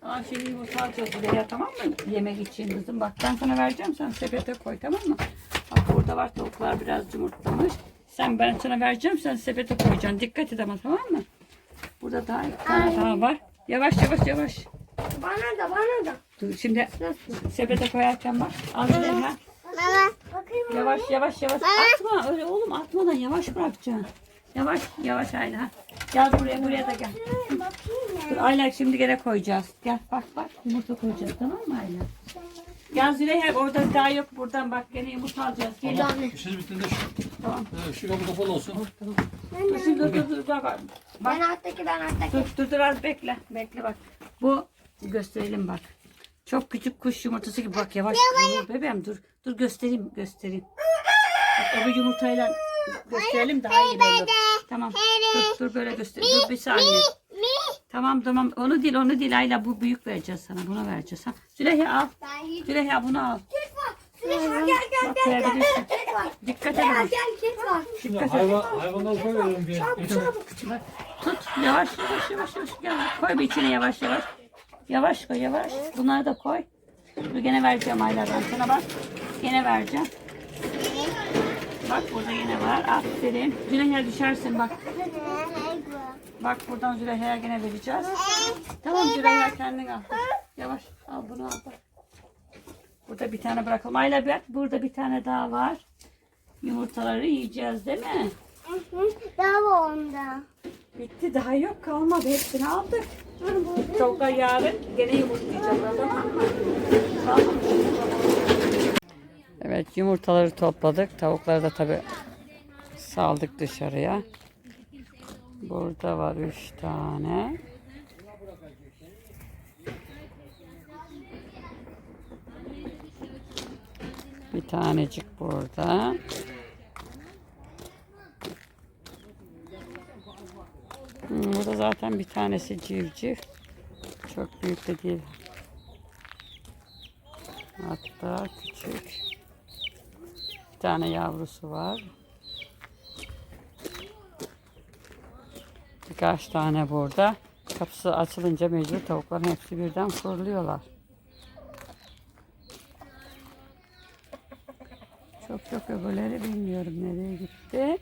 Tamam şimdi yumurta buraya tamam mı? Yemek için kızım. Bak ben sana vereceğim sen sepete koy tamam mı? Bak burada var tavuklar biraz yumurtlamış. Sen ben sana vereceğim sen sepete koyacaksın. Dikkat et ama tamam mı? Burada daha iki tane daha var. Yavaş yavaş yavaş. Bana da bana da. Dur şimdi Nasıl? sepete koyarken bak. Al bir de ha. Baba. Yavaş yavaş yavaş. Atma öyle oğlum atmadan yavaş bırakacaksın. Yavaş yavaş Ayla. Gel buraya buraya da gel. Bakayım Dur Ayla şimdi gene koyacağız. Gel bak bak yumurta koyacağız tamam mı Ayla? Gel Züleyha orada daha yok buradan bak gene yumurta alacağız. Gel. İşiniz bittiğinde şu, Tamam. evet, şu kapı kapalı olsun. Dur şimdi dur dur dur bak. Bak Ben alttaki ben alttaki. dur dur dur az bekle. Bekle bak. Bu gösterelim bak. Çok küçük kuş yumurtası gibi bak yavaş. Dur bebeğim dur. Dur göstereyim göstereyim. Bak öbür yumurtayla gösterelim daha iyi olur. Tamam. Dur dur böyle göster. Dur bir saniye. Tamam tamam onu değil onu değil Ayla bu büyük vereceğiz sana bunu vereceğiz. Ha. Züleyha al. Ben. Züleyha bunu al. Gel gel gel gel. Dikkat Gel edin. gel kek var. Şimdi Dikkat et. hayvan, hayvanları koyuyorum bir. Bak, Tut yavaş yavaş yavaş yavaş gel. Koy bir içine yavaş yavaş. Yavaş koy yavaş. Bunları da koy. Dur gene vereceğim Aylar'dan sana bak. Gene vereceğim. Bak burada yine var. Aferin. Züleyha düşersin bak. Bak buradan Züleyha'ya gene vereceğiz. Tamam Züleyha kendin al. Yavaş al bunu al bak. Burada bir tane bırakalım. Ayla bak burada bir tane daha var. Yumurtaları yiyeceğiz değil mi? Daha onda. Bitti daha yok kalmadı hepsini aldık. Tavuklar yarın gene yumurtlayacaklar tamam mı? Kalmamış. Evet yumurtaları topladık. Tavukları da tabi saldık dışarıya. Burada var üç tane. Bir tanecik burada. Hmm, Burada zaten bir tanesi civciv. Çok büyük de değil. Hatta küçük. Tane yavrusu var. Birkaç tane burada. Kapısı açılınca mecbur tavukların hepsi birden fırlıyorlar. Çok çok öbürleri bilmiyorum nereye gitti.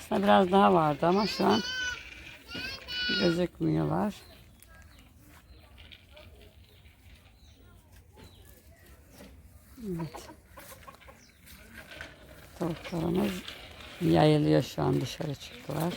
Aslında biraz daha vardı ama şu an gözükmüyorlar. Evet. Tavuklarımız yayılıyor şu an dışarı çıktılar.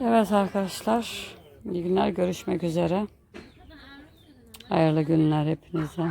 Evet arkadaşlar. İyi günler görüşmek üzere. Hayırlı günler hepinize.